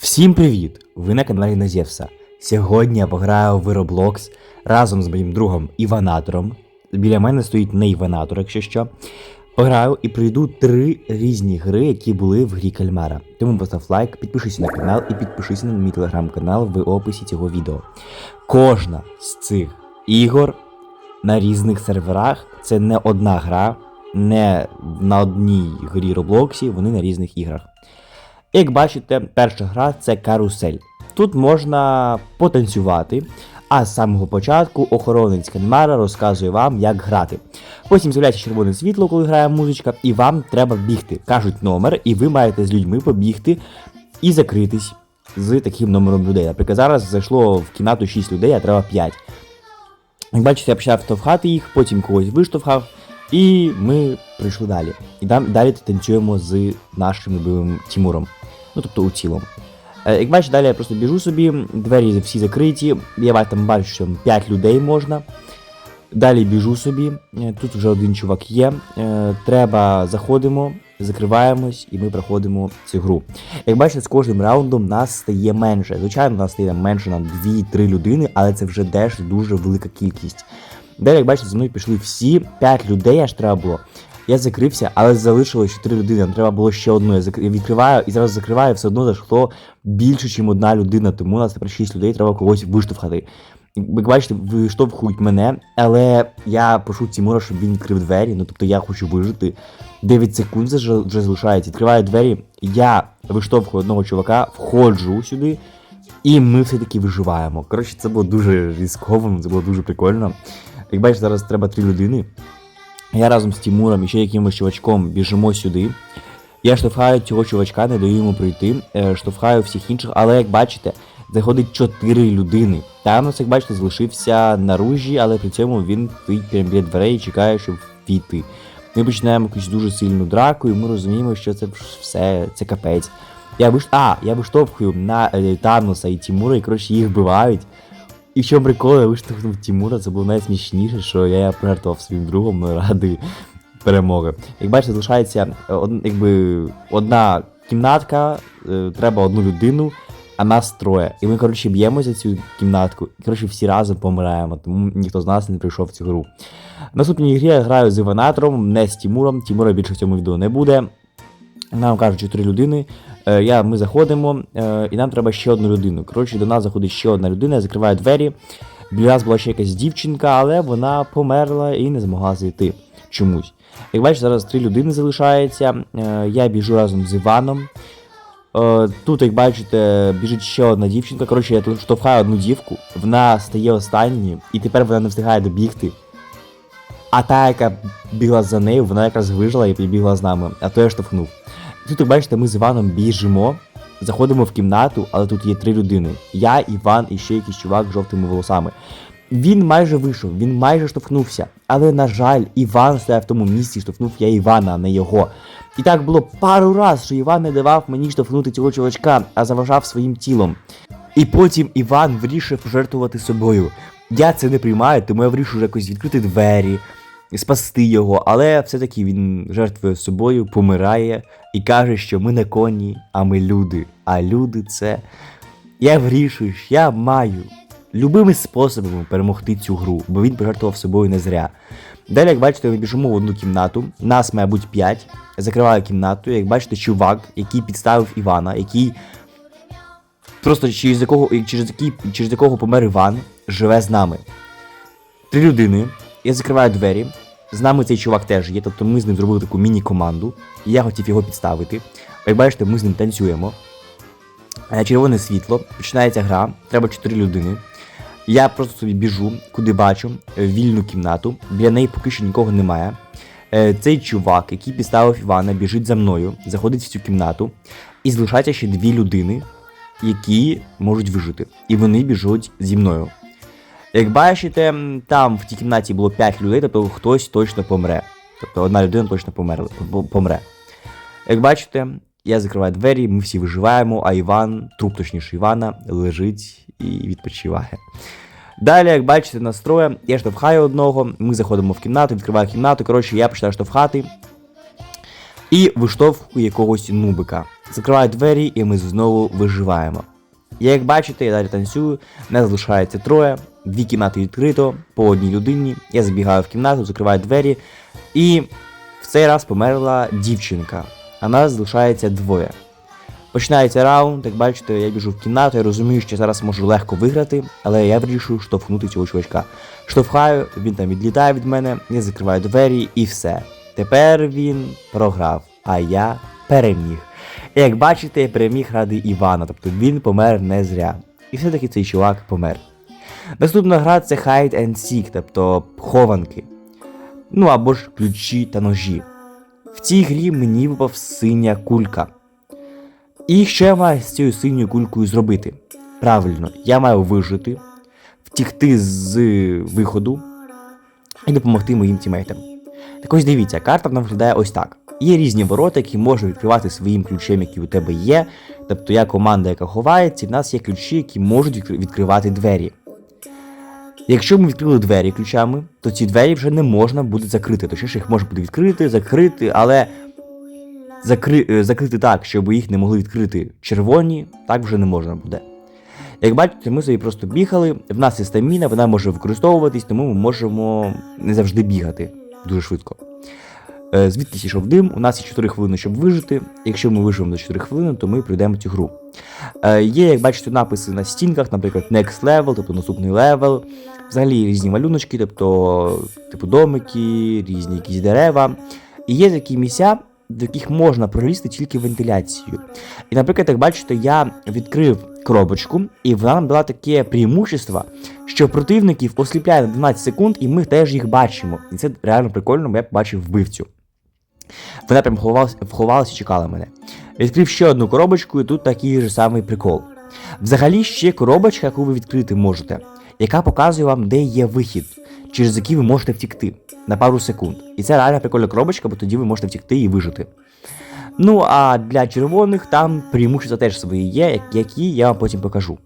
Всім привіт! Ви на каналі Назєвса. Сьогодні я пограю в Roblox разом з моїм другом Іванатором. Біля мене стоїть не Іванатор, якщо що. Пограю і пройду три різні гри, які були в грі Кальмара. Тому постав лайк, підпишися на канал і підпишися на мій телеграм-канал в описі цього відео. Кожна з цих ігор на різних серверах це не одна гра, не на одній грі Роблоксі, вони на різних іграх. Як бачите, перша гра це карусель. Тут можна потанцювати, а з самого початку охоронець Кальмара розказує вам, як грати. Потім з'являється червоне світло, коли грає музичка, і вам треба бігти. Кажуть номер, і ви маєте з людьми побігти і закритись з таким номером людей. Наприклад, зараз зайшло в кімнату 6 людей, а треба 5. Як бачите, я почав штовхати їх, потім когось виштовхав, і ми прийшли далі. І дам- далі танцюємо з нашим любимим Тімуром. Ну, тобто у цілому. Е, Як бачите, далі я просто біжу собі, двері всі закриті, я там бачу, що 5 людей можна. Далі біжу собі, е, тут вже один чувак є. Е, Треба заходимо, закриваємось і ми проходимо цю гру. Як бачите, з кожним раундом нас стає менше. Звичайно, нас стає менше на 2-3 людини, але це вже теж дуже велика кількість. Далі, як бачите, за мною пішли всі 5 людей, аж треба було. Я закрився, але залишилось 4 людини. Треба було ще одну. Я, відкриваю і зараз закриваю, все одно зайшло більше, ніж одна людина, тому у нас тепер 6 людей, треба когось виштовхати. Як бачите, виштовхують мене, але я прошу Тімура, щоб він відкрив двері. Ну тобто я хочу вижити. 9 секунд вже, залишається. Відкриваю двері, я виштовхую одного чувака, входжу сюди, і ми все-таки виживаємо. Коротше, це було дуже різково, це було дуже прикольно. Як бачите, зараз треба 3 людини. Я разом з Тімуром і ще якимось чувачком біжимо сюди. Я штовхаю цього чувачка, не даю йому пройти, е, штовхаю всіх інших, але як бачите, заходить 4 людини. Танос, як бачите, залишився на ружі, але при цьому він стоїть прямо біля дверей і чекає, щоб війти. Ми починаємо якусь дуже сильну драку, і ми розуміємо, що це все, це капець. Я виш... А, я виштовхую на е, Таноса і Тімура, і коротше їх вбивають. І чому прикол, я виштовхнув Тімура, це було найсмішніше, що я пожертвував своїм другом ради перемоги. Як бачите, залишається е, од, якби, одна кімнатка, е, треба одну людину, а нас троє. І ми, коротше, б'ємося за цю кімнатку, і коротше, всі разом помираємо, тому ніхто з нас не прийшов в цю гру. В наступній грі я граю з Іванатором, не з Тімуром. Тімура більше в цьому відео не буде. Нам кажуть, чотири людини. Е, я, ми заходимо, е, і нам треба ще одну людину. Коротше, до нас заходить ще одна людина, я закриваю двері. Біля нас була ще якась дівчинка, але вона померла і не змогла зайти чомусь. Як бачите, зараз три людини залишається. Е, я біжу разом з Іваном. Тут, як бачите, біжить ще одна дівчинка. Коротше, я тут штовхаю одну дівку, вона стає останньою, і тепер вона не встигає добігти. А та, яка бігла за нею, вона якраз вижила і побігла з нами, а то я штовхнув. Тут, як бачите, ми з Іваном біжимо, заходимо в кімнату, але тут є три людини. Я, Іван і ще якийсь чувак з жовтими волосами. Він майже вийшов, він майже штовхнувся. Але, на жаль, Іван стояв в тому місці, штовхнув я Івана, а не його. І так було пару раз, що Іван не давав мені штовхнути цього чувачка, а заважав своїм тілом. І потім Іван вирішив пожертвувати собою. Я це не приймаю, тому я вирішив якось відкрити двері, спасти його, але все-таки він жертвує собою, помирає і каже, що ми не коні, а ми люди. А люди це. Я вирішую, що я маю любими способами перемогти цю гру, бо він пожертвував собою не зря. Далі, як бачите, ми біжимо в одну кімнату, нас, має бути 5. Закриваю кімнату, як бачите, чувак, який підставив Івана, який. Просто через якого, через, який, через якого помер Іван, живе з нами. Три людини. Я закриваю двері. З нами цей чувак теж є, тобто ми з ним зробили таку міні-команду. І я хотів його підставити. Як бачите, ми з ним танцюємо. Е, Червоне світло, починається гра, треба 4 людини. Я просто собі біжу, куди бачу, е, вільну кімнату. Біля неї поки що нікого немає. Е, Цей чувак, який підставив Івана, біжить за мною, заходить в цю кімнату, і залишається ще дві людини, які можуть вижити. І вони біжуть зі мною. Як бачите, там в тій кімнаті було 5 людей, тобто хтось точно помре. Тобто одна людина точно померла, помре. Як бачите, я закриваю двері, ми всі виживаємо, а Іван, труп точніше Івана, лежить і відпочиває. Далі, як бачите, настроє, я штовхаю одного, ми заходимо в кімнату, відкриваю кімнату. Коротше, я починаю штовхати. і виштовхую якогось нубика. Закриваю двері, і ми знову виживаємо. Як бачите, я далі танцюю, нас залишається троє, дві кімнати відкрито, по одній людині. Я забігаю в кімнату, закриваю двері, і в цей раз померла дівчинка, а нас залишається двоє. Починається раунд, як бачите, я біжу в кімнату, я розумію, що зараз можу легко виграти, але я вирішую штовхнути цього чувачка. Штовхаю, він там відлітає від мене, я закриваю двері і все. Тепер він програв, а я переміг. І як бачите, я переміг ради Івана, тобто він помер не зря. І все-таки цей чувак помер. Наступна гра це Hide and Seek, тобто хованки. Ну або ж ключі та ножі. В цій грі мені випав синя кулька. І що я маю з цією синьою кулькою зробити? Правильно, я маю вижити, втікти з виходу і допомогти моїм тімейтам. Так ось дивіться, карта нам виглядає ось так. Є різні ворота, які можна відкривати своїм ключем, який у тебе є. Тобто я команда, яка ховається, і в нас є ключі, які можуть відкривати двері. Якщо ми відкрили двері ключами, то ці двері вже не можна буде закрити. Точніше, їх можна буде відкрити, закрити, але закри... е, закрити так, щоб їх не могли відкрити червоні, так вже не можна буде. Як бачите, ми собі просто бігали, в нас є стаміна, вона може використовуватись, тому ми можемо не завжди бігати дуже швидко. Е, Звідки йшов дим, у нас є 4 хвилини, щоб вижити. Якщо ми виживемо за 4 хвилини, то ми пройдемо цю гру. Е, Є, як бачите, написи на стінках, наприклад, next level, тобто наступний левел. Взагалі різні малюночки, тобто, типу домики, різні якісь дерева. І є такі місця, до яких можна пролізти тільки вентиляцією. І, наприклад, як бачите, я відкрив коробочку, і вона нам дала таке преимущество, що противників осліпляє на 12 секунд, і ми теж їх бачимо. І це реально прикольно, бо я побачив вбивцю. Вона прям вховалася і чекала мене. Відкрив ще одну коробочку, і тут такий же самий прикол. Взагалі ще коробочка, яку ви відкрити можете, яка показує вам, де є вихід, через який ви можете втікти на пару секунд. І це реально прикольна коробочка, бо тоді ви можете втікти і вижити. Ну а для червоних там преимущества теж свої є, які я вам потім покажу.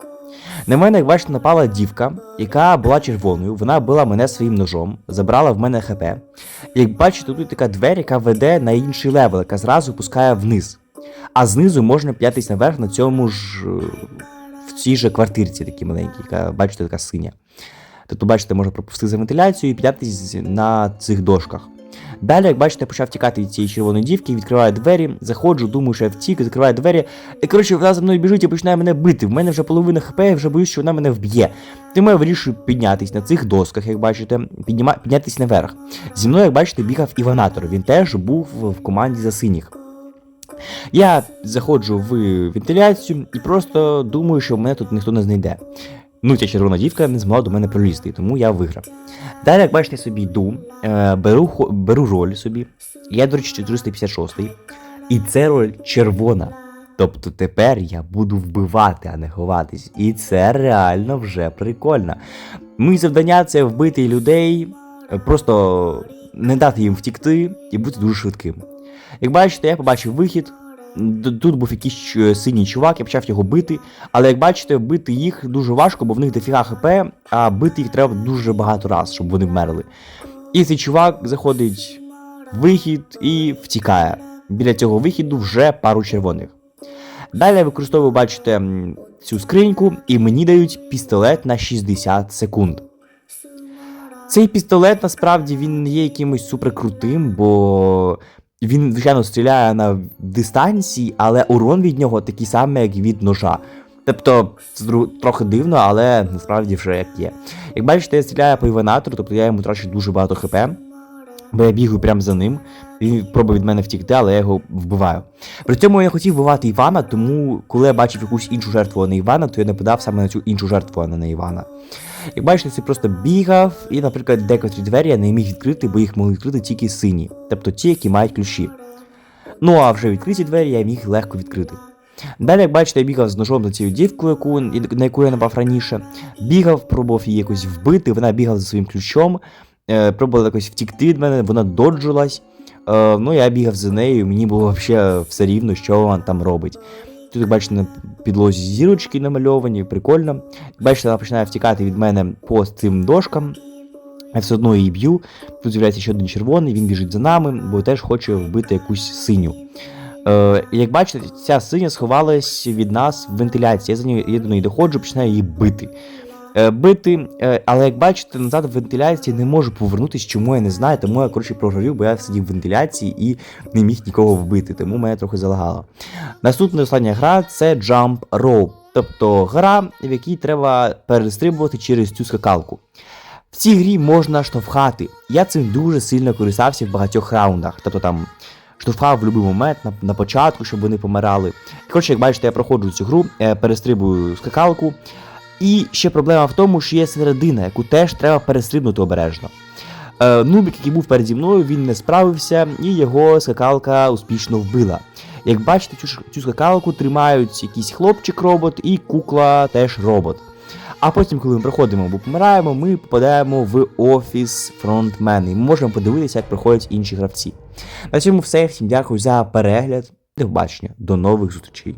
На мене, як бачите, напала дівка, яка була червоною, вона била мене своїм ножом, забрала в мене хп. Як бачите, тут така двері, яка веде на інший левел, яка зразу пускає вниз. А знизу можна п'ятись наверх на цьому ж в цій же квартирці, такій маленькій, яка, бачите, така синя. Тобто, бачите, можна пропустити за вентиляцію і піднятися на цих дошках. Далі, як бачите, почав тікати від цієї червоної дівки, відкриваю двері, заходжу, думаю, що я втік, закриваю двері. І коротше, вона за мною біжить і починає мене бити. В мене вже половина хп, я вже боюсь, що вона мене вб'є. Тому я вирішую піднятись на цих досках, як бачите, підніма... піднятись наверх. Зі мною, як бачите, бігав Іванатор. Він теж був в команді за синіх. Я заходжу в вентиляцію і просто думаю, що мене тут ніхто не знайде. Ну, ця червона дівка не змогла до мене пролізти, тому я виграв. Далі, як бачите, собі йду, е, беру, беру роль собі. Я, до речі, 456 І це роль червона. Тобто тепер я буду вбивати, а не ховатись. І це реально вже прикольно. Мої завдання це вбити людей, просто не дати їм втікти і бути дуже швидким. Як бачите, я побачив вихід. Тут був якийсь е, синій чувак, я почав його бити. Але як бачите, бити їх дуже важко, бо в них дофіга хп, а бити їх треба дуже багато раз, щоб вони вмерли. І цей чувак заходить в вихід і втікає. Біля цього вихіду вже пару червоних. Далі я використовую, бачите, цю скриньку, і мені дають пістолет на 60 секунд. Цей пістолет насправді він не є якимось суперкрутим, бо він, звичайно, стріляє на дистанції, але урон від нього такий самий, як від ножа. Тобто, це трохи дивно, але насправді вже як є. Як бачите, я стріляю по івенатору, тобто я йому трачу дуже багато хп, бо я бігаю прямо за ним. Він пробує від мене втікти, але я його вбиваю. При цьому я хотів вбивати Івана, тому коли я бачив якусь іншу жертву, а не Івана, то я нападав саме на цю іншу жертву, а не на Івана. Як бачите, це просто бігав, і, наприклад, декотрі двері я не міг відкрити, бо їх могли відкрити тільки сині, тобто ті, які мають ключі. Ну а вже відкриті двері я міг легко відкрити. Далі, як бачите, я бігав з ножом за цією дівкою, яку, на яку я напав раніше. Бігав, пробував її якось вбити, вона бігала за своїм ключом, пробувала якось втікти від мене, вона доджилась. Е, ну, я бігав за нею, мені було взагалі все рівно, що вона там робить. Тут, як бачите, на підлозі зірочки намальовані, прикольно. Бачите, вона починає втікати від мене по цим дошкам. Я все одно її б'ю. Тут з'являється ще один червоний, він біжить за нами, бо теж хоче вбити якусь синю. Е, як бачите, ця синя сховалась від нас в вентиляції. Я за нею я до неї доходжу, починаю її бити. Е, бити, е, але як бачите, назад в вентиляції не можу повернутися, чому я не знаю, тому я коротше прогорів, бо я сидів в вентиляції і не міг нікого вбити, тому мене трохи залагало. Наступна остання гра це Jump Rope, тобто гра, в якій треба перестрибувати через цю скакалку. В цій грі можна штовхати. Я цим дуже сильно користався в багатьох раундах. Тобто там штовхав в будь-який момент на, на початку, щоб вони помирали. Коротше, як бачите, я проходжу цю гру, е, перестрибую скакалку. І ще проблема в тому, що є середина, яку теж треба перестрибнути обережно. Е, Нубік, який був переді мною, він не справився, і його скакалка успішно вбила. Як бачите, цю, цю скакалку тримають якийсь хлопчик-робот і кукла теж робот. А потім, коли ми проходимо або помираємо, ми попадаємо в офіс фронтмена. І ми можемо подивитися, як проходять інші гравці. На цьому все. Всім дякую за перегляд. До побачення. До нових зустрічей.